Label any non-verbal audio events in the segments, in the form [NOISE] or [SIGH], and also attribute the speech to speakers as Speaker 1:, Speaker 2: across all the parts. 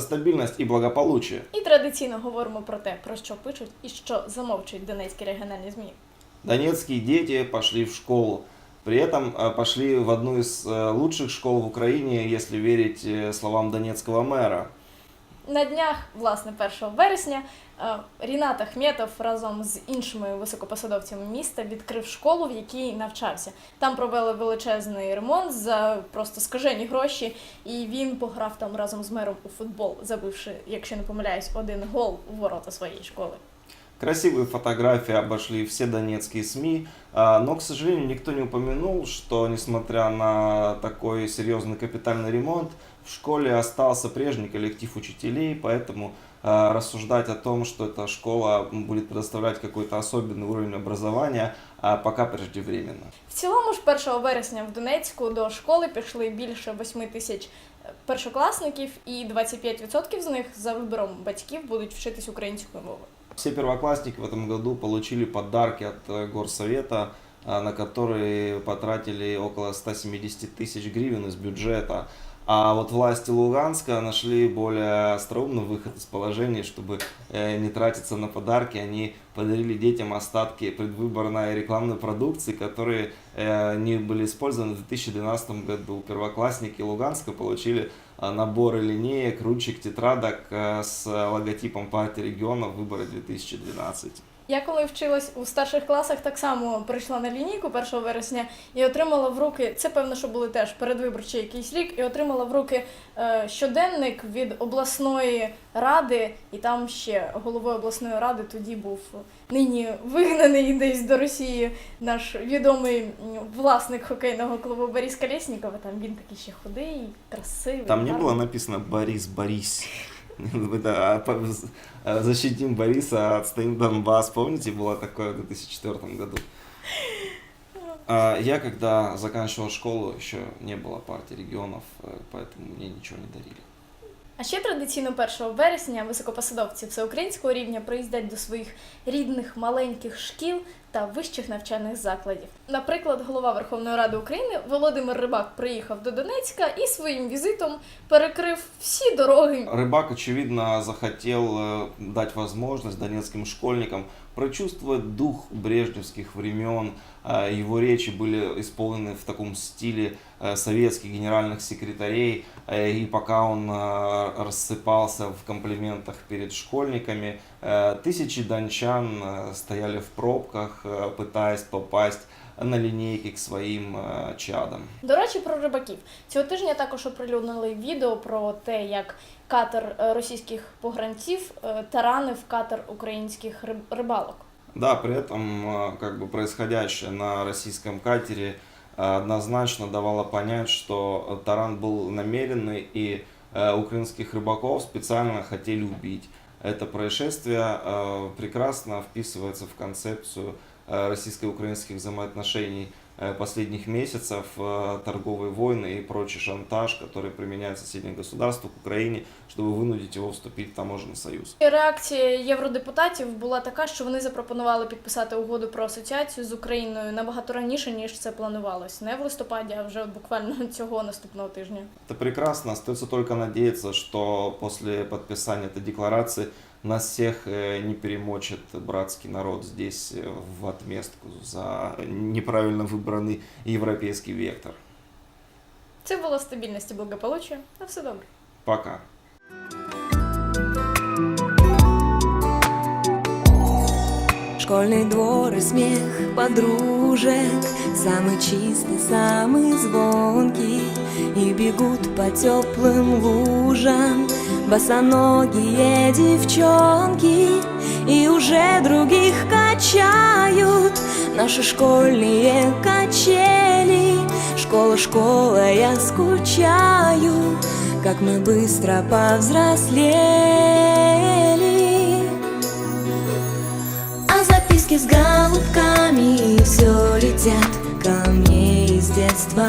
Speaker 1: стабильность и благополучие.
Speaker 2: І традиційно говоримо про те, про що пишуть і що замовчують донецькі регіональні змі.
Speaker 1: Донецкие дети пошли в школу. При этом э, пошли в одну из э, лучших школ в Украине, если верить э, словам донецкого мэра.
Speaker 2: На днях, власне, 1 вересня, Ріната Рінат Ахметов разом з іншими високопосадовцями міста відкрив школу, в якій навчався. Там провели величезний ремонт за просто скажені гроші, і він пограв там разом з мером у футбол, забивши, якщо не помиляюсь, один гол у ворота своєї школи.
Speaker 1: Красивые фотографии обошли все донецкие СМИ, а, но, к сожалению, никто не упомянул, что, несмотря на такой серьезный капитальный ремонт, в школе остался прежний коллектив учителей, поэтому а, рассуждать о том, что эта школа будет предоставлять какой-то особенный уровень образования, а, пока преждевременно.
Speaker 2: В цілому ж 1 вересня в Донецьку до школи пішли більше 8 тисяч е, першокласників, і 25% з них за вибором батьків будуть вчитись українською мовою.
Speaker 1: Все первоклассники в этом году получили подарки от э, горсовета, а, на которые потратили около 170 тысяч гривен из бюджета. А вот власти Луганска нашли более остроумный выход из положения, чтобы э, не тратиться на подарки. Они подарили детям остатки предвыборной рекламной продукции, которые э, не были использованы в 2012 году. Первоклассники Луганска получили а, наборы линеек, ручек, тетрадок э, с логотипом партии регионов выборы 2012.
Speaker 2: Я коли вчилась у старших класах, так само прийшла на лінійку 1 вересня і отримала в руки, це певно, що були теж передвиборчий якийсь рік, і отримала в руки е, щоденник від обласної ради, і там ще головою обласної ради тоді був нині вигнаний десь до Росії наш відомий власник хокейного клубу Борис Колєсніков. Там він такий ще худий, красивий.
Speaker 1: Там не было написано «Борис, Борис». Это, а, по- а, защитим Бориса, отстоим Донбасс. Помните, было такое в 2004 году? А, Я, когда заканчивал школу, еще не было партии регионов, э, поэтому мне ничего не дарили.
Speaker 2: А ще традиційно 1 вересня високопосадовці всеукраїнського рівня приїздять до своїх рідних маленьких шкіл та вищих навчальних закладів. Наприклад, голова Верховної Ради України Володимир Рибак приїхав до Донецька і своїм візитом перекрив всі дороги.
Speaker 1: Рыбак, очевидно, захотел э, дать возможность донецким школьникам прочувствовать дух брежневских времен. Э, Его речи были исполнены в таком стиле э, советских генеральных секретарей. Э, И пока он э, рассыпался в комплиментах перед школьниками, э, тысячи дончан э, стояли в пробках, э, пытаясь попасть на линейки к своим э, чадам.
Speaker 2: До речі, про рибаків цього тижня також оприлюднили відео про те, як катер е, російських погранців е, таранив катер українських риб- рибалок.
Speaker 1: Да, при этом э, как бы происходящее на российском катере э, однозначно давало понять, что э, таран был намеренный и э, украинских рыбаков специально хотели убить. Это происшествие э, прекрасно вписывается в концепцию э, российско-украинских взаимоотношений последних месяцев, э, торговые войны и прочий шантаж, который применяет соседнее государство к Украине, чтобы вынудить его вступить в таможенный союз.
Speaker 2: Реакція євродепутатів була така, що вони запропонували підписати угоду про асоціацію з Україною набагато раніше, ніж це планувалось. Не в листопаді, а вже буквально цього [LAUGHS] наступного тижня.
Speaker 1: Это прекрасно. Остается только надеяться, что после подписания этой декларации нас всех э, не перемочит братский народ здесь э, в отместку за неправильно выбранный европейский вектор.
Speaker 2: Це було стабільність і благополуччя. На все добре.
Speaker 1: Пока.
Speaker 3: Школьный двор и смех подружек Самый чистый, самый звонкий И бегут по теплым лужам Босоногие девчонки И уже других качают. Наши школьные качели Школа, школа, я скучаю. Как мы быстро повзрослели. А записки с голубками все летят ко мне из детства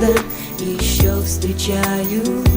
Speaker 3: иногда еще встречаю